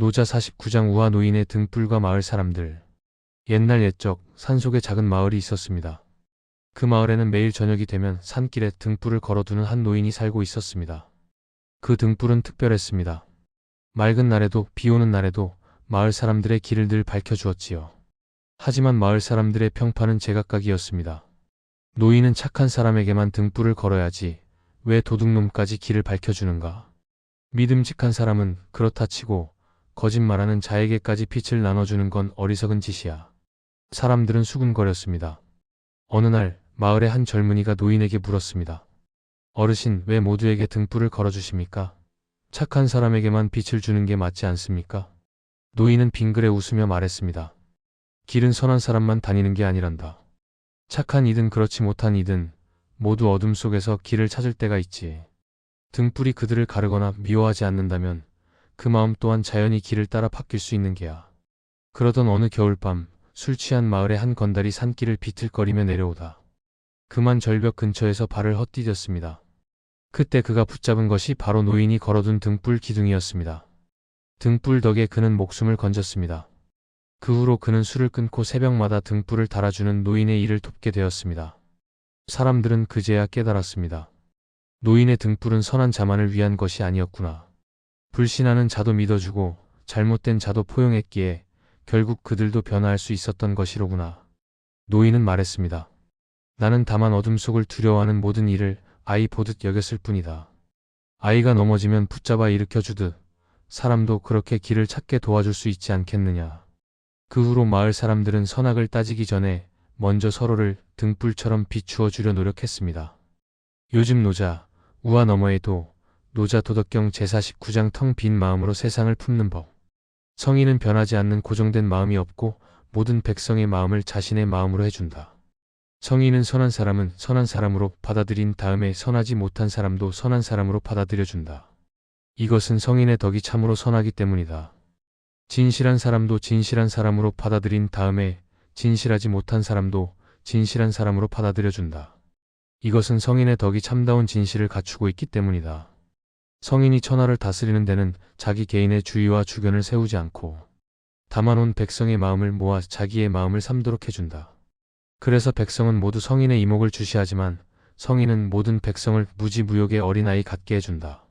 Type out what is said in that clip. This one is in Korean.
노자 49장 우화 노인의 등불과 마을 사람들. 옛날 옛적 산속에 작은 마을이 있었습니다. 그 마을에는 매일 저녁이 되면 산길에 등불을 걸어두는 한 노인이 살고 있었습니다. 그 등불은 특별했습니다. 맑은 날에도 비 오는 날에도 마을 사람들의 길을 늘 밝혀주었지요. 하지만 마을 사람들의 평판은 제각각이었습니다. 노인은 착한 사람에게만 등불을 걸어야지 왜 도둑놈까지 길을 밝혀주는가? 믿음직한 사람은 그렇다 치고 거짓말하는 자에게까지 빛을 나눠주는 건 어리석은 짓이야. 사람들은 수군거렸습니다. 어느 날 마을의 한 젊은이가 노인에게 물었습니다. 어르신 왜 모두에게 등불을 걸어주십니까? 착한 사람에게만 빛을 주는 게 맞지 않습니까? 노인은 빙그레 웃으며 말했습니다. 길은 선한 사람만 다니는 게 아니란다. 착한 이든 그렇지 못한 이든 모두 어둠 속에서 길을 찾을 때가 있지. 등불이 그들을 가르거나 미워하지 않는다면 그 마음 또한 자연히 길을 따라 바뀔 수 있는 게야. 그러던 어느 겨울밤 술 취한 마을의 한 건달이 산길을 비틀거리며 내려오다. 그만 절벽 근처에서 발을 헛디뎠습니다. 그때 그가 붙잡은 것이 바로 노인이 걸어둔 등불 기둥이었습니다. 등불 덕에 그는 목숨을 건졌습니다. 그 후로 그는 술을 끊고 새벽마다 등불을 달아주는 노인의 일을 돕게 되었습니다. 사람들은 그제야 깨달았습니다. 노인의 등불은 선한 자만을 위한 것이 아니었구나. 불신하는 자도 믿어주고 잘못된 자도 포용했기에 결국 그들도 변화할 수 있었던 것이로구나. 노인은 말했습니다. 나는 다만 어둠 속을 두려워하는 모든 일을 아이 보듯 여겼을 뿐이다. 아이가 넘어지면 붙잡아 일으켜 주듯 사람도 그렇게 길을 찾게 도와줄 수 있지 않겠느냐. 그 후로 마을 사람들은 선악을 따지기 전에 먼저 서로를 등불처럼 비추어 주려 노력했습니다. 요즘 노자, 우화 너머에도 노자 도덕경 제49장 텅 빈 마음으로 세상을 품는 법. 성인은 변하지 않는 고정된 마음이 없고 모든 백성의 마음을 자신의 마음으로 해준다. 성인은 선한 사람은 선한 사람으로 받아들인 다음에 선하지 못한 사람도 선한 사람으로 받아들여준다. 이것은 성인의 덕이 참으로 선하기 때문이다. 진실한 사람도 진실한 사람으로 받아들인 다음에 진실하지 못한 사람도 진실한 사람으로 받아들여준다. 이것은 성인의 덕이 참다운 진실을 갖추고 있기 때문이다. 성인이 천하를 다스리는 데는 자기 개인의 주의와 주견을 세우지 않고 다만 온 백성의 마음을 모아 자기의 마음을 삼도록 해준다. 그래서 백성은 모두 성인의 이목을 주시하지만 성인은 모든 백성을 무지무욕의 어린아이 같게 해준다.